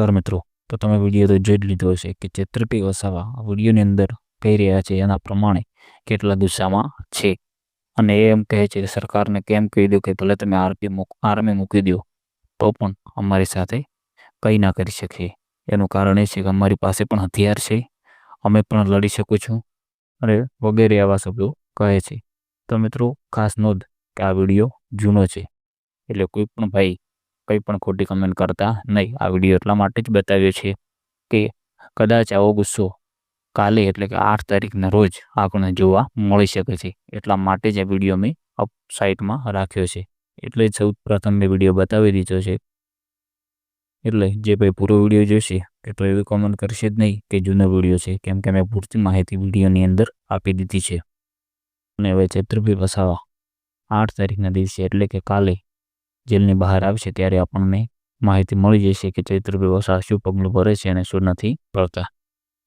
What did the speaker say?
નમસ્કાર મિત્રો. તો તમે વીડિયો તો જોઈ જ લીધો હશે કે છેતરપી વસાવા આ વિડીયોની અંદર કહી રહ્યા છે એના પ્રમાણે કેટલા ગુસ્સામાં છે. અને એ એમ કહે છે કે સરકારને કેમ કહી દો કે ભલે તમે આરપી આર્મી મૂકી દો, તો પણ અમારી સાથે કંઈ ના કરી શકીએ. એનું કારણ એ છે કે અમારી પાસે પણ હથિયાર છે. અમે પણ લડી શકું છું. અને વગેરે આવા શબ્દો કહે છે. તો મિત્રો, ખાસ નોંધ કે આ વીડિયો જૂનો છે. એટલે કોઈ પણ ભાઈ કંઈ પણ ખોટી કમેન્ટ કરતા નહીં. આ વીડિયો એટલા માટે જ બતાવ્યો છે કે કદાચ આવો ગુસ્સો કાલે એટલે કે આઠ તારીખના રોજ આપણને જોવા મળી શકે છે. એટલા માટે જ આ વીડિયો મેં અપ સાઇટમાં રાખ્યો છે. એટલે જ સૌ પ્રથમ મેં વીડિયો બતાવી દીધો છે. એટલે જે ભાઈ પૂરો વીડિયો જોશે કે તો એવી કોમેન્ટ કરશે જ નહીં કે જૂનો વીડિયો છે. કેમ કે મેં પૂરતી માહિતી વિડીયોની અંદર આપી દીધી છે. અને હવે છેતરપી વસાવા. આઠ તારીખના દિવસે એટલે કે કાલે જેલની બહાર આવશે ત્યારે આપણને માહિતી મળી જશે કે ચૈત્ર વસાવા શું પગલું ભરે છે અને શું નથી ભરતા.